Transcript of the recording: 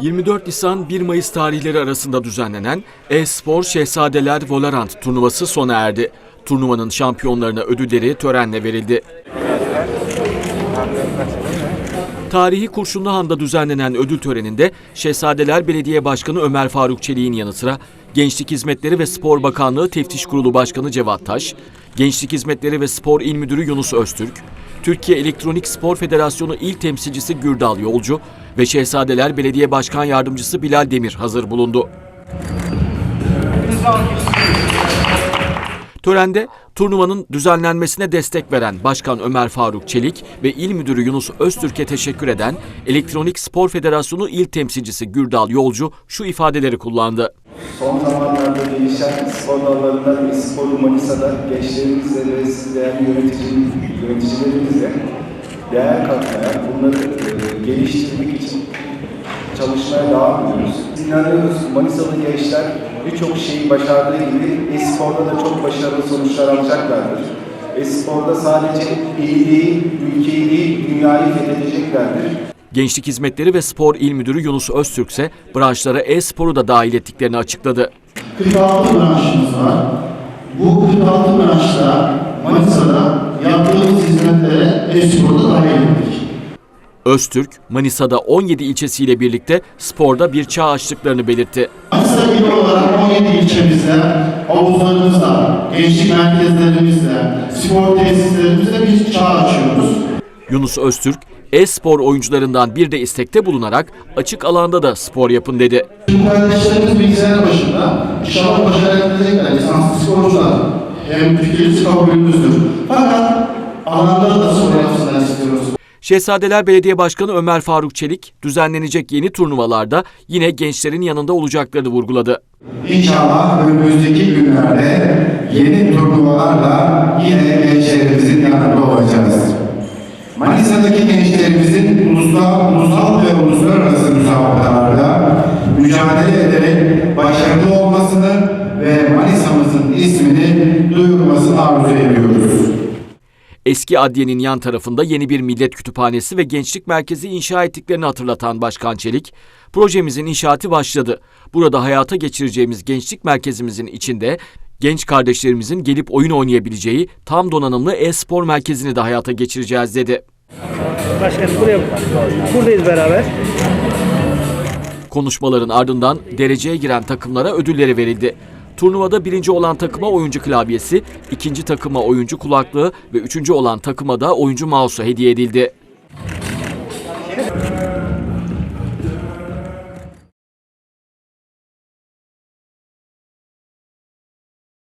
24 Nisan 1 Mayıs tarihleri arasında düzenlenen E-Spor Şehzadeler Valorant turnuvası sona erdi. Turnuvanın şampiyonlarına ödülleri törenle verildi. Tarihi Kurşunluhan'da düzenlenen ödül töreninde Şehzadeler Belediye Başkanı Ömer Faruk Çelik'in yanı sıra Gençlik Hizmetleri ve Spor Bakanlığı Teftiş Kurulu Başkanı Cevat Taş, Gençlik Hizmetleri ve Spor İl Müdürü Yunus Öztürk, Türkiye Elektronik Spor Federasyonu İl Temsilcisi Gürdal Yolcu ve Şehzadeler Belediye Başkan Yardımcısı Bilal Demir hazır bulundu. Törende turnuvanın düzenlenmesine destek veren Başkan Ömer Faruk Çelik ve İl Müdürü Yunus Öztürk'e teşekkür eden Elektronik Spor Federasyonu İl Temsilcisi Gürdal Yolcu şu ifadeleri kullandı. Son zamanlarda gelişen spor dallarında spor Manisa'da gençlerimizle ve değerli yönetici, yöneticilerimizle değer katmaya, bunları çalışmaya devam ediyoruz. İnanıyoruz Manisalı gençler birçok şeyi başardığı gibi e-sporda da çok başarılı sonuçlar alacaklardır. E-sporda sadece ili değil, ülkeyi değil, dünyayı fethedeceklerdir. Gençlik Hizmetleri ve Spor İl Müdürü Yunus Öztürk ise branşlara e-sporu da dahil ettiklerini açıkladı. 46 branşımız var. Bu 46 branşta Manisa'da yaptığımız hizmetlere e-sporda dahil ettik. Öztürk, Manisa'da 17 ilçesiyle birlikte sporda bir çağ açtıklarını belirtti. Manisa ili olarak 17 ilçemizde, havuzlarımızda, gençlik merkezlerimizde, spor tesislerimizde bir çağ açıyoruz. Yunus Öztürk, e-spor oyuncularından bir de istekte bulunarak açık alanda da spor yapın dedi. Bu kardeşlerimiz bilgisayar başında inşallah başarabilecekler lisanslı sporcular. Hem fikrimiz kabulümüzdür. Fakat alanda da. Şehzadeler Belediye Başkanı Ömer Faruk Çelik, düzenlenecek yeni turnuvalarda yine gençlerin yanında olacaklarını vurguladı. İnşallah önümüzdeki günlerde yeni turnuvalarla yine gençlerimizin yanında olacağız. Manisa'daki gençlerimizin ulusal, ulusal Eski adliyenin yan tarafında yeni bir millet kütüphanesi ve gençlik merkezi inşa ettiklerini hatırlatan Başkan Çelik, projemizin inşaatı başladı. Burada hayata geçireceğimiz gençlik merkezimizin içinde genç kardeşlerimizin gelip oyun oynayabileceği tam donanımlı e-spor merkezini de hayata geçireceğiz dedi. Başkanım buraya buradayız beraber. Konuşmaların ardından dereceye giren takımlara ödülleri verildi. Turnuvada birinci olan takıma oyuncu klavyesi, ikinci takıma oyuncu kulaklığı ve üçüncü olan takıma da oyuncu mouse'u hediye edildi.